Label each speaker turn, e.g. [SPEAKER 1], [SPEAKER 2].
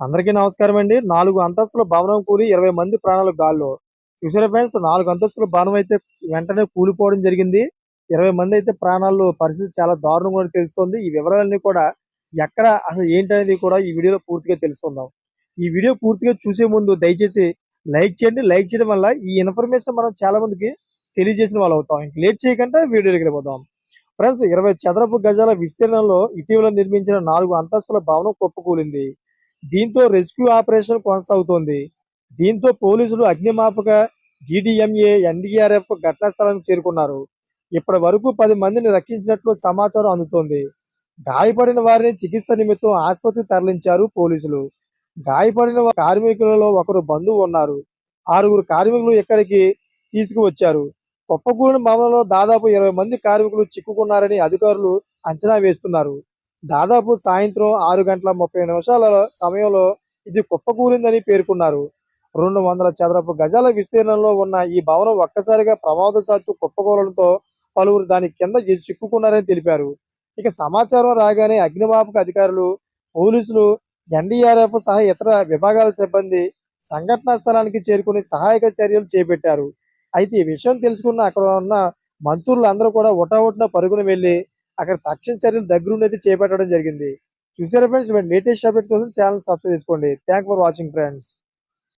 [SPEAKER 1] అందరికీ నమస్కారం అండి. నాలుగు అంతస్తుల భవనం కూలి ఇరవై మంది ప్రాణాలు గాల్లో. చూసారా ఫ్రెండ్స్ నాలుగు అంతస్తుల భవనం అయితే వెంటనే కూలిపోవడం జరిగింది. ఇరవై మంది అయితే ప్రాణాలు పరిస్థితి చాలా దారుణంగా తెలుస్తుంది. ఈ వివరాలన్నీ కూడా ఎక్కడ అసలు ఏంటనేది కూడా ఈ వీడియోలో పూర్తిగా తెలుసుకుందాం. ఈ వీడియో పూర్తిగా చూసే ముందు దయచేసి లైక్ చేయండి. లైక్ చేయడం వల్ల ఈ ఇన్ఫర్మేషన్ మనం చాలా మందికి తెలియజేసిన వాళ్ళు అవుతాం. ఇంక లేట్ చేయకుండా వీడియో దగ్గర పోదాం ఫ్రెండ్స్ ఇరవై చదరపు గజాల విస్తీర్ణంలో ఇటీవల నిర్మించిన నాలుగు అంతస్తుల భవనం కొప్పుకూలింది. దీంతో రెస్క్యూ ఆపరేషన్ కొనసాగుతోంది. దీంతో పోలీసులు అగ్నిమాపక డిడిఎంఏ ఎన్డీఆర్ఎఫ్ ఘటనా స్థలానికి చేరుకున్నారు. ఇప్పటి వరకు పది మందిని రక్షించినట్లు సమాచారం అందుతోంది. గాయపడిన వారిని చికిత్స నిమిత్తం ఆసుపత్రికి తరలించారు పోలీసులు. గాయపడిన కార్మికులలో ఒకరు బంధువు ఉన్నారు. ఆరుగురు కార్మికులు ఇక్కడికి తీసుకువచ్చారు. కుప్పకూలిన భవనంలో దాదాపు ఇరవై మంది కార్మికులు చిక్కుకున్నారని అధికారులు అంచనా వేస్తున్నారు. దాదాపు సాయంత్రం ఆరు గంటల ముప్పై నిమిషాల సమయంలో ఇది కుప్పకూలిందని పేర్కొన్నారు. రెండు వందల చదరపు గజాల విస్తీర్ణంలో ఉన్న ఈ భవనం ఒక్కసారిగా ప్రమాదశాత్తు కుప్పకూలడంతో పలువురు దాని కింద చిక్కుకున్నారని తెలిపారు. ఇక సమాచారం రాగానే అగ్నిమాపక అధికారులు పోలీసులు ఎన్డీఆర్ఎఫ్ సహా ఇతర విభాగాల సిబ్బంది సంఘటనా స్థలానికి చేరుకుని సహాయక చర్యలు చేపట్టారు. అయితే ఈ విషయం తెలుసుకున్న అక్కడ ఉన్న మంత్రులు అందరూ కూడా ఒటావుటిన పరుగున వెళ్ళి అక్కడ తక్షణ చర్యలు దగ్గరుండి ఉండి చేపట్టడం జరిగింది. చూసారా ఫ్రెండ్స్ లేటెస్ట్ అప్డేట్స్ కోసం ఛానల్ సబ్స్క్రైబ్ చేసుకోండి. Thank for watching friends